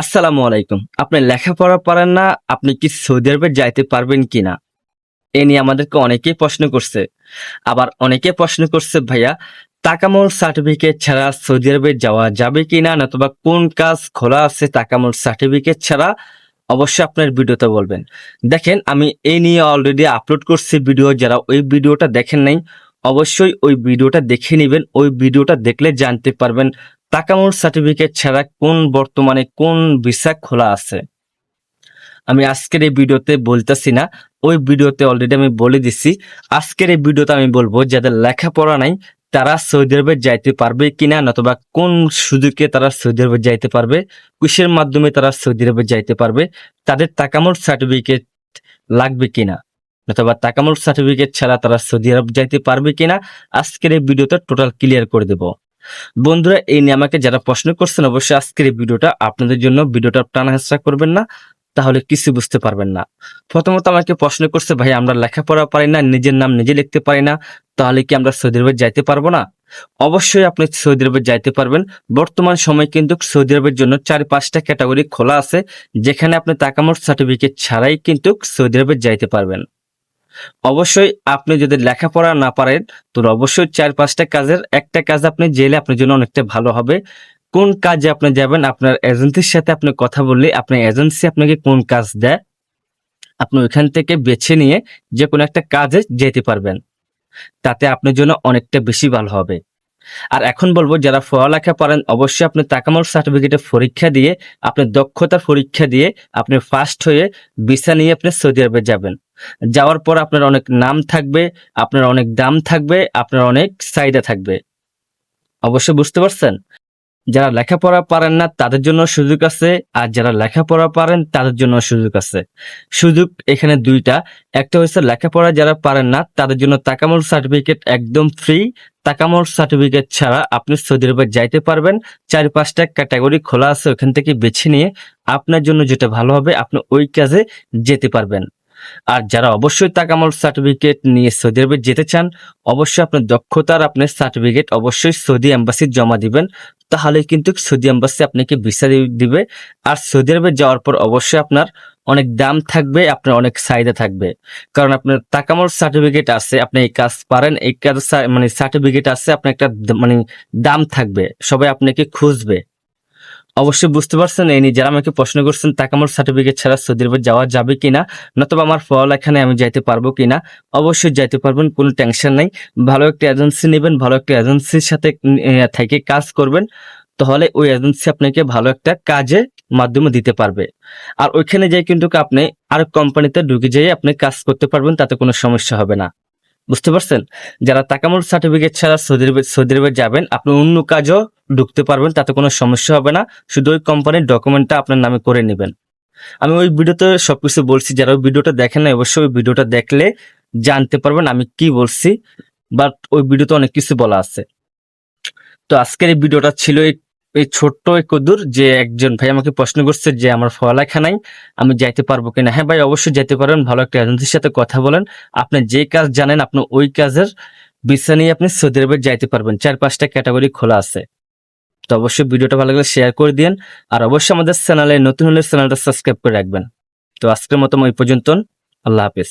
আসসালামু আলাইকুম। আপনি লেখাপড়া পারেন না, আপনি কি সৌদি আরবে যাইতে পারবেন কিনা এ নিয়ে আমাদেরকে অনেকেই প্রশ্ন করছে। আবার অনেকে প্রশ্ন করছে, ভাইয়া তাকামল সার্টিফিকেট ছাড়া সৌদি আরবে যাওয়া যাবে কিনা নতুবা কোন কাজ খোলা আছে তাকামল সার্টিফিকেট ছাড়া? অবশ্যই আপনার ভিডিওতে বলবেন। দেখেন, আমি এই নিয়ে অলরেডি আপলোড করছি ভিডিও। যারা ওই ভিডিওটা দেখেন নাই, অবশ্যই ওই ভিডিওটা দেখে নেবেন। ওই ভিডিওটা দেখলে জানতে পারবেন তাকামুল সার্টিফিকেট ছাড়া কোন বর্তমানে কোন ভিসা খোলা আছে? আমি আজকের এই ভিডিওতে বলতেছি না, ওই ভিডিওতে অলরেডি আমি বলে দিছি। আজকের এই ভিডিওতে আমি বলব, যাদের লেখাপড়া নাই, তারা সৌদি আরবে যাইতে পারবে কিনা, নতুবা কোন সুযোগে তারা সৌদি আরবে যাইতে পারবে, কিসের মাধ্যমে তারা সৌদি আরবে যাইতে পারবে, তাদের তাকামুল সার্টিফিকেট লাগবে কিনা? অথবা তাকামুল সার্টিফিকেট ছাড়া তারা সৌদি আরব যাইতে পারবে কিনা, আজকের এই ভিডিওতে টোটাল ক্লিয়ার করে দেব। বন্ধুরা, এই নিয়ে আমাকে যারা প্রশ্ন করছেন, অবশ্যই আজকের এই ভিডিওটা আপনাদের জন্য ভিডিওটা টানা হেঁচড়া করবেন না, তাহলে কিছু বুঝতে পারবেন না। প্রথমত আমাকে প্রশ্ন করছে, ভাই, আমরা লেখাপড়া পারি না, নিজের নাম নিজে লিখতে পারি না, তাহলে কি আমরা সৌদি আরবে যাইতে পারব না? অবশ্যই আপনি সৌদি আরবে যাইতে পারবেন। বর্তমান সময় কিন্তু সৌদি আরবের জন্য চার পাঁচটা ক্যাটাগরি খোলা আছে, যেখানে আপনি তাকামোর সার্টিফিকেট ছাড়াই কিন্তু সৌদি আরবে যাইতে পারবেন। অবশ্যই আপনি যদি লেখাপড়া না পারেন তো অবশ্যই চার পাঁচটা কাজের, একটা কাজ আপনি জেলে আপনার জন্য অনেকটা ভালো হবে। কোন কাজে আপনি যাবেন, আপনার এজেন্সির সাথে আপনি কথা বললে আপনার এজেন্সি আপনাকে কোন কাজ দেয়, আপনি ওইখান থেকে বেছে নিয়ে যে কোনো একটা কাজে যেতে পারবেন। তাতে আপনার জন্য অনেকটা বেশি ভালো হবে। আর এখন বলব, যারা পড়ালেখা পারেন, অবশ্যই আপনি তাকামল সার্টিফিকেটের পরীক্ষা দিয়ে আপনি দক্ষতার পরীক্ষা দিয়ে, আপনি ফার্স্ট হয়ে ভিসা নিয়ে আপনি সৌদি আরবে যাবেন। যাওয়ার পর আপনার অনেক নাম থাকবে, আপনার অনেক দাম থাকবে, আপনার অনেক চাহিদা থাকবে। অবশ্যই বুঝতে পারছেন? যারা লেখাপড়া পারেন না, তাদের জন্য সুযোগ আছে, আর যারা লেখাপড়া পারেন, তাদের জন্য সুযোগ আছে। সুযোগ এখানে দুইটা। একটা হচ্ছে লেখাপড়া যারা পারেন না, তাদের জন্য তাকামল সার্টিফিকেট একদম ফ্রি তাকামল সার্টিফিকেট ছাড়া আপনি সৌদি আরবে যাইতে পারবেন। চার পাঁচটা ক্যাটাগরি খোলা আছে ওখান থেকে বেছে নিয়ে আপনার জন্য যেটা ভালো হবে, আপনি ওই কাজে যেতে পারবেন। আর যারা অবশ্যই তাকামল সার্টিফিকেট নিয়ে সৌদি আরবে যেতে চান, অবশ্যই আপনার দক্ষতার আপনার সার্টিফিকেট অবশ্যই সৌদি এম্বাসি জমা দিবেন তাহলে কিন্তু সৌদি এম্বাসি আপনাকে ভিসা দিবে। আর সৌদি আরবে যাওয়ার পর অবশ্যই আপনার অনেক দাম থাকবে, আপনার অনেক চাহিদা থাকবে। কারণ আপনার তাকামল সার্টিফিকেট আছে, আপনি এই কাজ পারেন, এই কাজ মানে সার্টিফিকেট আছে, আপনার একটা মানে দাম থাকবে, সবাই আপনাকে খুঁজবে। অবশ্যই বুঝতে পারছেন, এই নিয়ে যারা আমাকে প্রশ্ন করছেন, তাকে আমার সার্টিফিকেট ছাড়া সৌদি আরবে যাওয়া যাবে কিনা, নতুবা আমার পড়ালেখানে আমি যাইতে পারব কিনা, অবশ্যই যাইতে পারবেন, কোনো টেনশন নাই। ভালো একটা এজেন্সি নেবেন, ভালো একটা এজেন্সির সাথে থেকে কাজ করবেন, তাহলে ওই এজেন্সি আপনাকে ভালো একটা কাজে মাধ্যমে দিতে পারবে। আর ওইখানে যাই কিন্তু আপনি আর কোম্পানিতে ঢুকে যেয়ে আপনি কাজ করতে পারবেন, তাতে কোনো সমস্যা হবে না। বুঝতে পারছেন? যারা তাকামুল সার্টিফিকেট ছাড়া সৌদি আরবে সৌদি আরবে যাবেন, আপনি অন্য কাজও ঢুকতে পারবেন, তাতে কোনো সমস্যা হবে না। শুধু ওই কোম্পানির ডকুমেন্টটা আপনার নামে করে নেবেন। আমি ওই ভিডিওতে সবকিছু বলছি, যারা ওই ভিডিওটা দেখেন না অবশ্যই ওই ভিডিওটা দেখলে জানতে পারবেন আমি কি বলছি। বাট ওই ভিডিওতে অনেক কিছু বলা আছে। তো আজকের এই ভিডিওটা ছিল এই ছোট্ট কদুর যে একজন ভাই আমাকে প্রশ্ন করছে যে আমার পড়ালেখা নাই, আমি যাইতে পারব কিনা? হ্যাঁ ভাই, অবশ্যই যেতে পারবেন ভালো একটা এজেন্সির সাথে কথা বলেন। আপনি যে কাজ জানেন, আপনি ওই কাজের বিষয় নিয়ে আপনি সৌদি আরবে যাইতে পারবেন। চার পাঁচটা ক্যাটাগরি খোলা আছে। তো অবশ্যই ভিডিওটা ভালো লাগলে শেয়ার করে দিন আর অবশ্যই আমাদের চ্যানেলে নতুন হলে চ্যানেলটা সাবস্ক্রাইব করে রাখবেন। তো আজকের মতো ওই পর্যন্ত আল্লাহ হাফেজ।